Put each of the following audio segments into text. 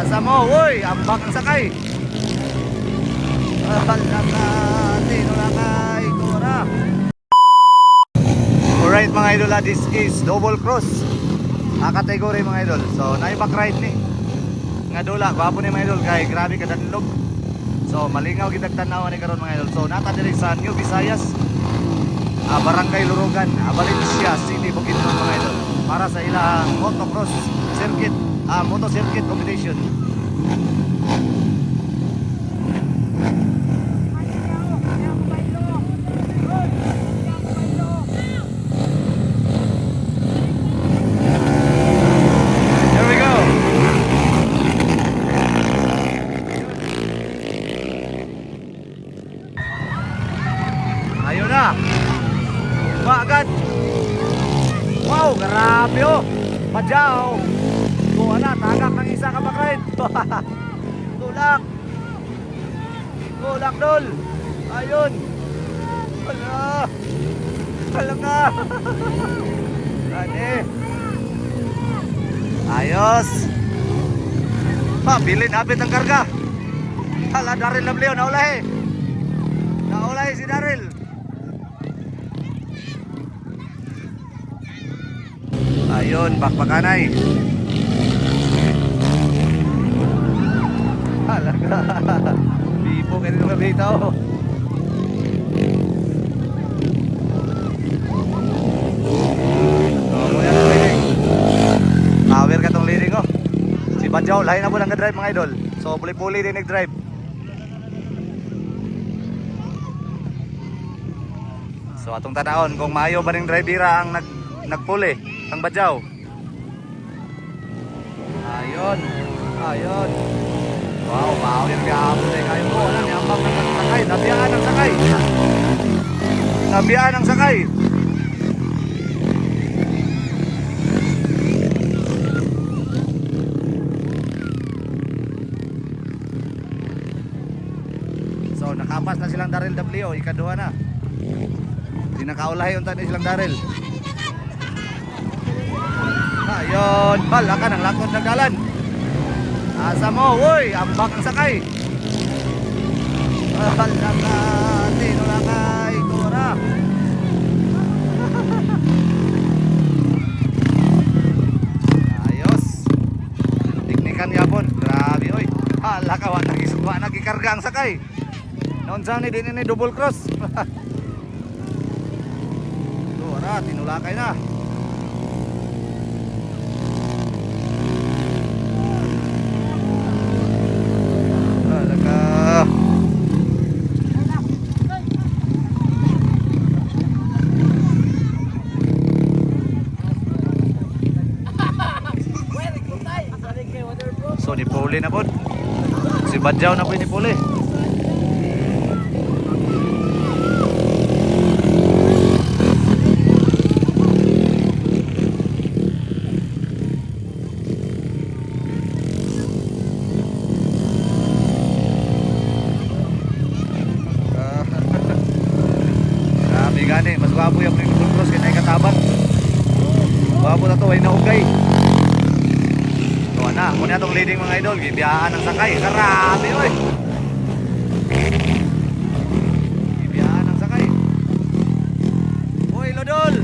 Asa mo, uy, ambak sakay. Alaka, tinulakay, tura. Alright mga idol, ah, this is double cross. Ah, kategory mga idol. So, naibak ride ni. Nga dula, gwapo ni mga idol, kay grabe ka danlog. So, malingaw kitag tanaw ni karon mga idol. So, nata diri sa New Visayas, ah, Barangay Lurugan, ah, Valencia City, Bukidnon mga idol. Para sa ilang motocross circuit, ah, moto circuit competition. Ayun na. Ba agad. Wow, grabe oh. Padyaw. Kuha na, tagak ng isa ka bakride. Tulak. Tulak dol. Ayun. Hala. Hala ka. Ane. Ayos. Pa, bilin abit ang karga. Hala, Daryl Lableo, naulahi. Naulahi si Daryl. Ayun, bakbakanay. Halaga. Bipo kayo nung leading. Power ka tong leading oh. Si Badjaw, lahi na po lang ka-drive mga idol. So, puli-puli din nag-drive. So, atong tanaon kung maayo ba ning drivera ang nag nagpuli, ang Badjaw. Ayun. Ayun. Wow, ka po eh. Kayo po, ano, niyambang ng sakay. Nabiyaan ang sakay. Nabiyaan ang sakay. So nakapas na silang Daryl W, ikaduha na. Di nakaulahi unta ni silang Daryl. Ayun, bala ka ng lakot ng dalan. Asa mo, uy, ambak sakay. Bala ka, tinulakay, tura. Ayos. Tiknikan yapon, grabe oy. Hala ka, wa nagiswa nagikarga ang sakay. Noon sa ni din ni double cross. Tura, tinulakay na. Hala ka. So ni Puli na po. Si Badjaw na po ni Tuwa na, leading mga idol, gibiyaan ng sakay. Grabe, oy! Gibiyaan ng sakay. Uy, Lodol!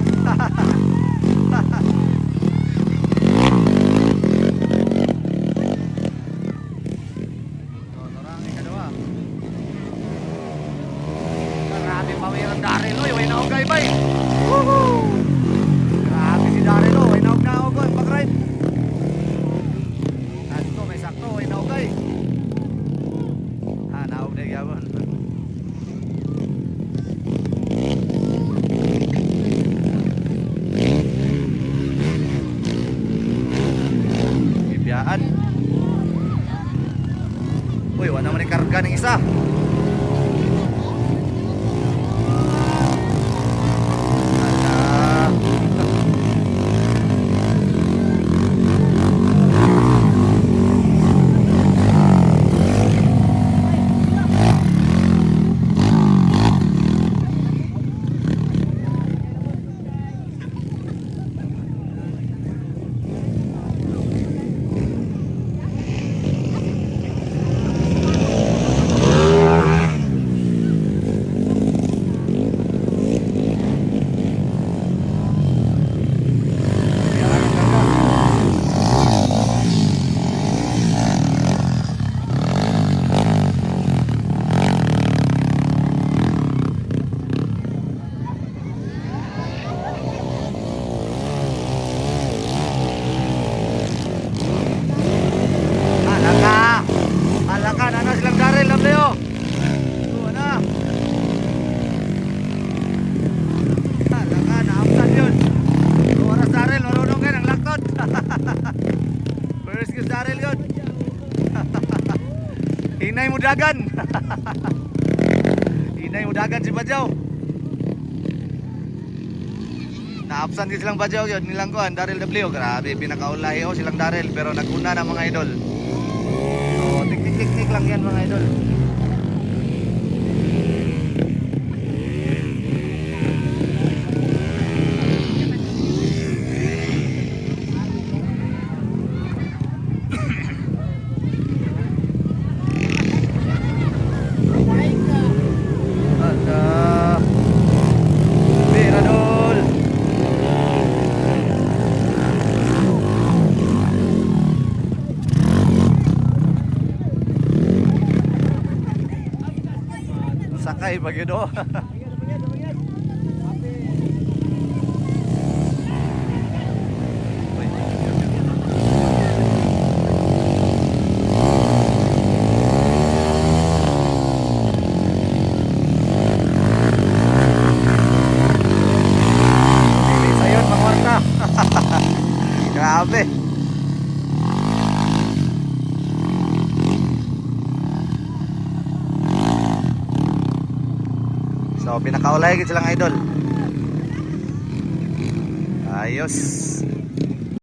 Uy, wala man ni karga ng isa. Hinay mo dagan. Hinay mo dagan si Badyaw. Naapsan din silang Badyaw yun. Nilang kuhan, Daryl W. Grabe, pinakaulahi oh silang Daryl. Pero naguna na mga idol. So, tiktik-tiktik lang yan mga idol. Sakay pag yun oh. Bilis ayun, mangorta. Grabe. So, pinakaulay gid silang idol. Ayos.